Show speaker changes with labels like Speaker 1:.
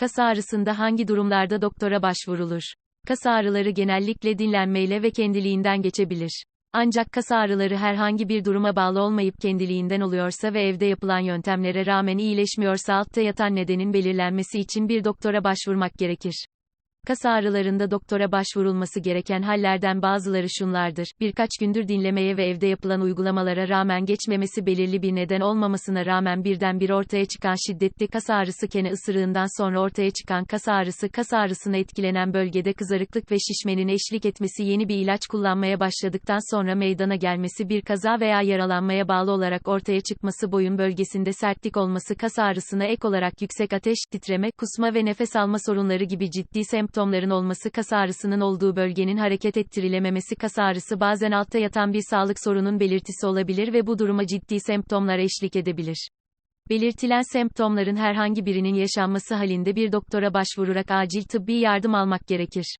Speaker 1: Kas ağrısında hangi durumlarda doktora başvurulur? Kas ağrıları genellikle dinlenmeyle ve kendiliğinden geçebilir. Ancak kas ağrıları herhangi bir duruma bağlı olmayıp kendiliğinden oluyorsa ve evde yapılan yöntemlere rağmen iyileşmiyorsa altta yatan nedenin belirlenmesi için bir doktora başvurmak gerekir. Kas ağrılarında doktora başvurulması gereken hallerden bazıları şunlardır. Birkaç gündür dinlemeye ve evde yapılan uygulamalara rağmen geçmemesi belirli bir neden olmamasına rağmen birdenbire ortaya çıkan şiddetli kas ağrısı kene ısırığından sonra ortaya çıkan kas ağrısı kas ağrısına etkilenen bölgede kızarıklık ve şişmenin eşlik etmesi yeni bir ilaç kullanmaya başladıktan sonra meydana gelmesi bir kaza veya yaralanmaya bağlı olarak ortaya çıkması boyun bölgesinde sertlik olması kas ağrısına ek olarak yüksek ateş, titreme, kusma ve nefes alma sorunları gibi ciddi semptomların olması kas ağrısının olduğu bölgenin hareket ettirilememesi kas ağrısı bazen altta yatan bir sağlık sorunun belirtisi olabilir ve bu duruma ciddi semptomlar eşlik edebilir. Belirtilen semptomların herhangi birinin yaşanması halinde bir doktora başvurarak acil tıbbi yardım almak gerekir.